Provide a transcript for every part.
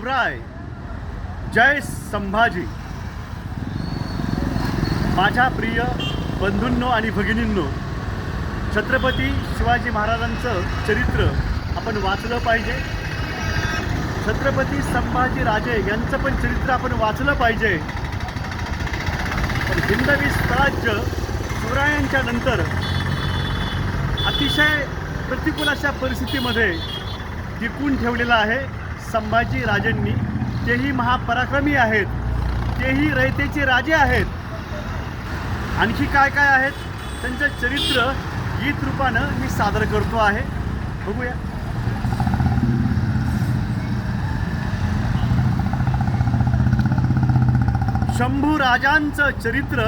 शिवराय जय संभाजी. माझ्या प्रिय बंधूंनो आणि भगिनींनो छत्रपती शिवाजी महाराजांचं चरित्र आपण वाचलं पाहिजे. छत्रपती संभाजी राजे यांचं पण चरित्र आपण वाचलं पाहिजे. पण हिंदवी स्वराज्य शिवरायांच्या नंतर अतिशय प्रतिकूल अशा परिस्थितीमध्ये टिकून ठेवलेलं आहे. संभाजी राजांनी तेही महापराक्रमी आहेत तेही रयतेचे राजे आहेत आणखी काय काय आहेत त्यांचं चरित्र गीत रूपानं मी सादर करतो आहे. बघूया. शंभू राजांचं चरित्र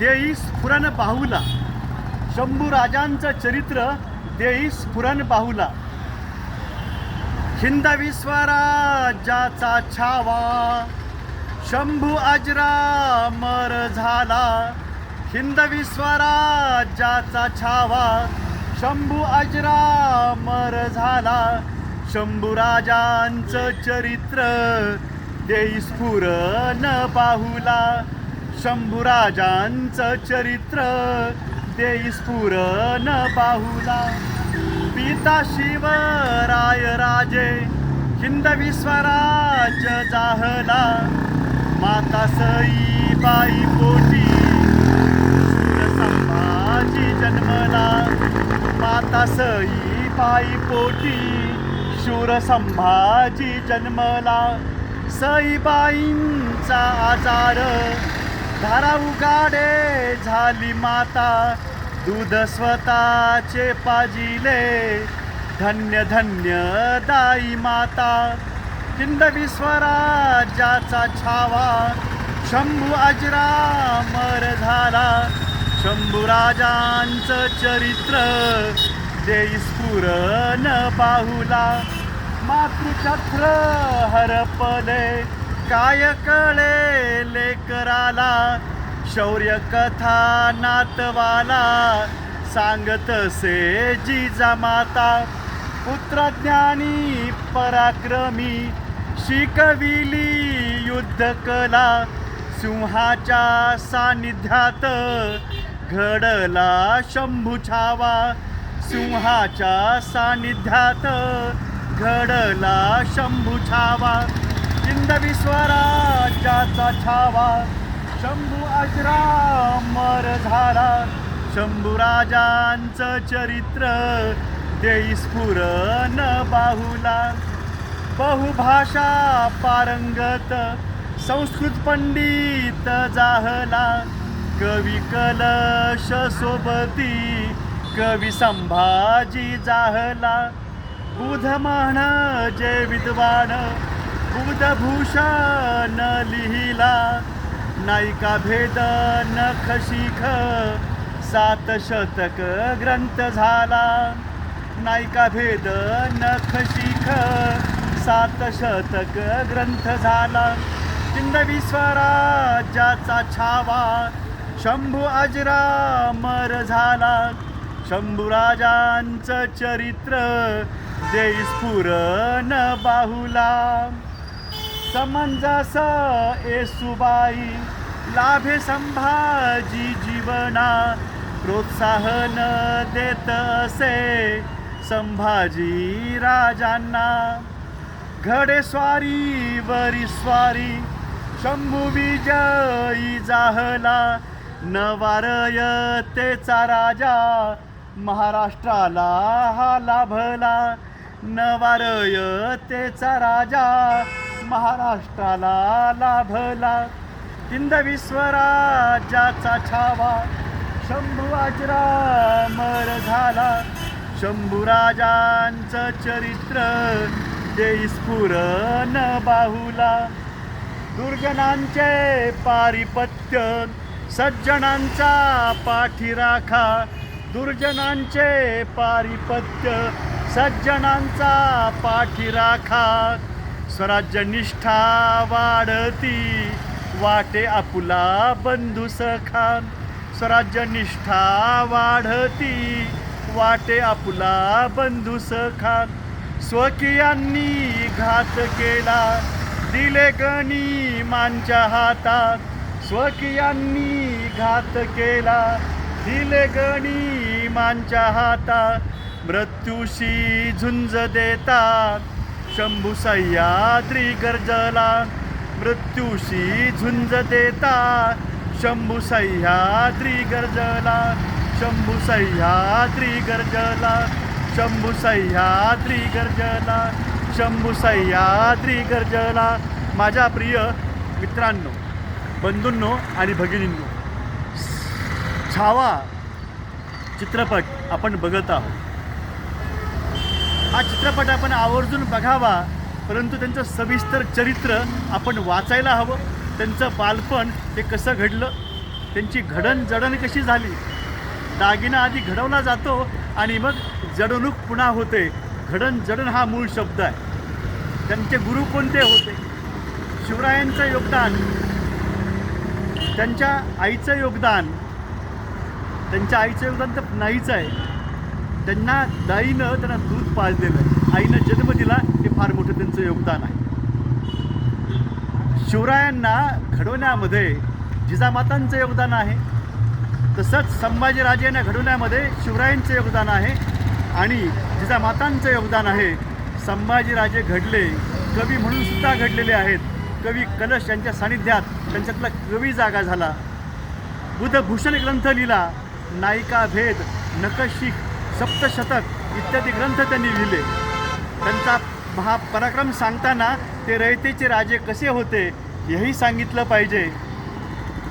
देई स्फुरण बाहुला. शंभू राजांचं चरित्र देई स्फुरण बाहुला. हिंदवी स्वराज्याचा छावा. शंभू अजरा मर झाला. हिंदवी स्वराज्याचा छावा. शंभू अजरा मर झाला. शंभू राजांचं चरित्र देई न पाहुला. शंभू राजांचं चरित्र देई न पाहुला. पिता शिवराय राजे हिंद विश्वराज जाहला माता सईबाई पोटी संभाजी जन्मला माता सई बाई पोटी शूर संभाजी जन्मला सईबाईंचा आजार धारा उगाडे झाली माता दूध स्वतःचे पाजिले धन्य धन्य दाई माता. हिंदवी स्वराज्याचा छावा शंभू अजरामर झाला. शंभू राजांचं चरित्र देईस्फुरन बाहुला मातृछत्र हरपले काय कळे लेकराला? शौर्य कथा नातवाला सांगत से जिजा माता पुत्र ज्ञानी पराक्रमी शिकविली युद्ध कला सिंहाच्या सानिध्यात घडला शंभू छावा सिंहाच्या सानिध्यात घडला शंभू छावा हिंदवी छावा. शंभू अजरामर झाला. शंभू राजांचं चरित्र देई स्फुरन बाहुला. बहुभाषा पारंगत संस्कृत पंडित जाहला. कवी कलश सोबती कवी संभाजी जाहला. बुध म्हण जे विद्वान बुधभूषण लिहिला. नायिका भेद नख शिख सात शतक ग्रंथ झाला. नायिका भेद नख शिख सात शतक ग्रंथ झाला. हिंदवी स्वराज्याचा छावा. शंभू अजरामर झाला. शंभू राजांचं चरित्र देई स्फुरन बाहुला. समंजस येसुबाई लाभे संभाजी जीवना प्रोत्साहन देत असे संभाजी राजांना. घडे स्वारी वरी स्वारी शंभू विजयी जाहला. नवारयतेचा राजा महाराष्ट्राला हा लाभला. नवारयतेचा राजा महाराष्ट्राला लाभला. हिंदवी स्वराज्याचा छावा. शंभू अजरामर झाला. शंभूराजांचं चरित्र देई स्फुरन बाहुला. दुर्जनांचे पारिपत्य सज्जनांचा पाठीराखा. दुर्जनांचे पारिपत्य सज्जनांचा पाठीराखा. स्वराज्य निष्ठा वाढती. वाटे आपुला बंधू सखान. स्वराज्य निष्ठा वाढती. वाटे आपुला बंधू सखान. स्वकीयांनी घात केला. दिले गणी मांच्या हातात. स्वकीयांनी घात केला. दिले गणी मांच्या हातात. मृत्यूशी झुंज देतात. शंभू सह्याद्री गर्जला मृत्यूशी झुंज देता. शंभू सह्याद्री गर्जला शंभू सह्याद्री गर्जला. शंभू सह्याद्री गर्जला शंभू सह्याद्री गर्जला. माझ्या प्रिय मित्रांनो बंधूंनो आणि भगिनींनो छावा चित्रपट आपण बघत आहोत. हा चित्रपट आपण आवर्जून बघावा परंतु त्यांचं सविस्तर चरित्र आपण वाचायला हवं. त्यांचं बालपण ते कसं घडलं त्यांची घडणजडण कशी झाली दागिना आधी घडवला जातो आणि मग जडणूक पुन्हा होते. घडणजडण हा मूळ शब्द आहे. त्यांचे गुरु कोणते होते? शिवरायांचं योगदान त्यांच्या आईचं योगदान त्यांच्या आईचं योगदान तर नाहीच आहे. त्यांना दाईनं त्यांना दूध पाजलेलं आहे. आईनं जन्म दिला हे फार मोठं त्यांचं योगदान आहे. शिवरायांना घडवण्यामध्ये जिजामातांचं योगदान आहे. तसंच संभाजीराजे यांना घडवण्यामध्ये शिवरायांचं योगदान आहे. आणि जिजामातांचं योगदान आहे. संभाजीराजे घडले कवी म्हणून सुद्धा घडलेले आहेत. कवी कलश यांच्या सानिध्यात त्यांच्यातला कवी जागा झाला. बुधभूषण ग्रंथ लिहिला नायिका भेद नकशिक सप्तशतक इत्यादी ग्रंथ त्यांनी लिहिले. त्यांचा महापराक्रम सांगताना ते रयतेचे राजे कसे होते हेही सांगितलं पाहिजे.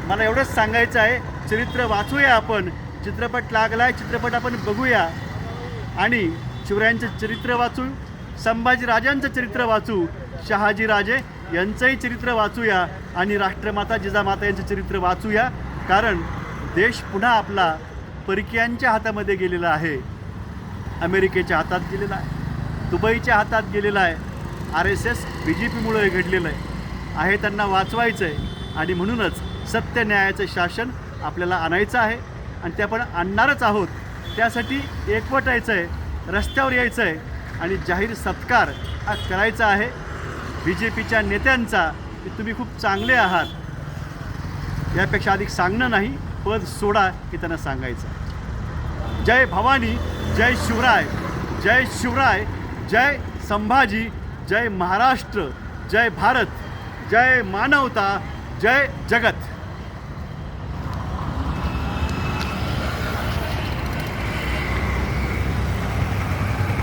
मला एवढंच सांगायचं आहे चरित्र वाचूया आपण चित्रपट लागलाय चित्रपट आपण बघूया. आणि शिवरायांचं चरित्र वाचू संभाजीराजांचं चरित्र वाचू शहाजीराजे यांचंही चरित्र वाचूया आणि राष्ट्रमाता जिजामाता यांचं चरित्र वाचूया कारण देश पुन्हा आपला परकीयांच्या हातामध्ये गेलेला आहे. अमेरिकेच्या हातात गेलेला आहे. दुबईच्या हातात गेलेला आहे. R S S B J पीमुळे घडलेलं आहे. आहे त्यांना वाचवायचं आहे आणि म्हणूनच सत्य न्यायाचं शासन आपल्याला आणायचं आहे. आणि ते आपण आणणारच आहोत. त्यासाठी एकवटायचं आहे रस्त्यावर यायचं आहे आणि जाहीर सत्कार हा करायचा आहे. बी जे पीच्या नेत्यांचा की तुम्ही खूप चांगले आहात. यापेक्षा अधिक सांगणं नाही पद सोडा हे त्यांना सांगायचं जय भवानी. जय शिवराय जय शिवराय जय संभाजी जय महाराष्ट्र जय भारत जय मानवता जय जगत.